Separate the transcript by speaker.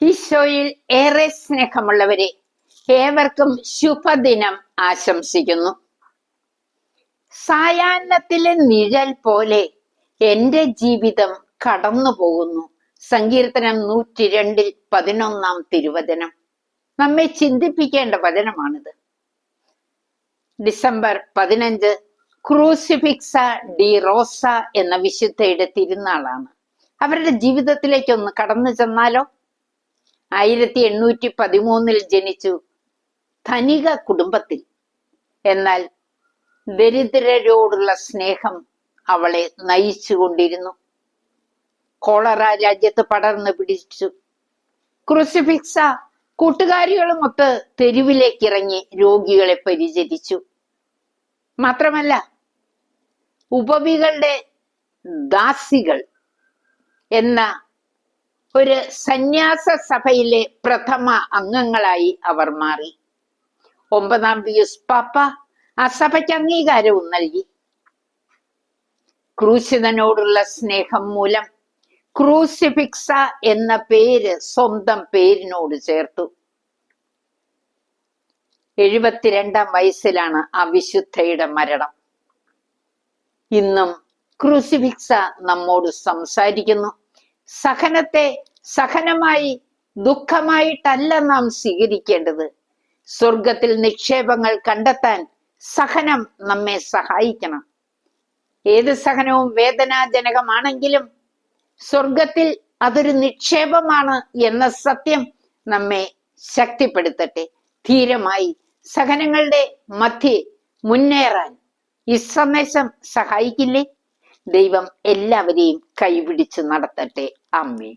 Speaker 1: ഈശോയിൽ ഏറെ സ്നേഹമുള്ളവരെ ഏവർക്കും ശുഭദിനം ആശംസിക്കുന്നു. സായാഹ്നത്തിലെ നിഴൽ പോലെ എന്റെ ജീവിതം കടന്നു പോകുന്നു സങ്കീർത്തനം നൂറ്റി രണ്ടിൽ പതിനൊന്നാം തിരുവചനം. നമ്മെ ചിന്തിപ്പിക്കേണ്ട വചനമാണിത്. ഡിസംബർ പതിനഞ്ച് ക്രൂസിഫിക്സ ഡി റോസ എന്ന വിശുദ്ധയുടെ തിരുനാളാണ്. അവരുടെ ജീവിതത്തിലേക്കൊന്ന് കടന്നു ചെന്നാലോ? ആയിരത്തി എണ്ണൂറ്റി പതിമൂന്നിൽ ജനിച്ചു. ധനിക കുടുംബത്തിൽ. എന്നാൽ ദരിദ്രരോടുള്ള സ്നേഹം അവളെ നയിച്ചുകൊണ്ടിരുന്നു. കോളറ രാജ്യത്ത് പടർന്നു പിടിച്ചു. ക്രൂസിഫിക്സ കൂട്ടുകാരികളുമൊത്ത് തെരുവിലേക്ക് ഇറങ്ങി രോഗികളെ പരിചരിച്ചു. മാത്രമല്ല ഉപവികളുടെ ദാസികൾ എന്ന ഒരു സന്യാസ സഭയിലെ പ്രഥമ അംഗങ്ങളായി അവർ മാറി. ഒമ്പതാം പിയൂസ് പാപ്പ ആ സഭയ്ക്ക് അംഗീകാരവും നൽകി. ക്രൂശിതനോടുള്ള സ്നേഹം മൂലം ക്രൂസിഫിക്സ എന്ന പേര് സ്വന്തം പേരിനോട് ചേർത്തു. എഴുപത്തിരണ്ടാം വയസ്സിലാണ് ആ വിശുദ്ധയുടെ മരണം. ഇന്നും ക്രൂസിഫിക്സ നമ്മോട് സംസാരിക്കുന്നു. സഹനത്തെ സഹനമായി ദുഃഖമായിട്ടല്ല നാം സ്വീകരിക്കേണ്ടത്. സ്വർഗത്തിൽ നിക്ഷേപങ്ങൾ കണ്ടെത്താൻ സഹനം നമ്മെ സഹായിക്കണം. ഏത് സഹനവും വേദനാജനകമാണെങ്കിലും സ്വർഗത്തിൽ അതൊരു നിക്ഷേപമാണ് എന്ന സത്യം നമ്മെ ശക്തിപ്പെടുത്തട്ടെ. ധീരമായി സഹനങ്ങളുടെ മധ്യേ മുന്നേറാൻ ഈ സന്ദേശം സഹായിക്കില്ലേ? ദൈവം എല്ലാവരെയും കൈപിടിച്ച് നടത്തട്ടെ. അമ്മേ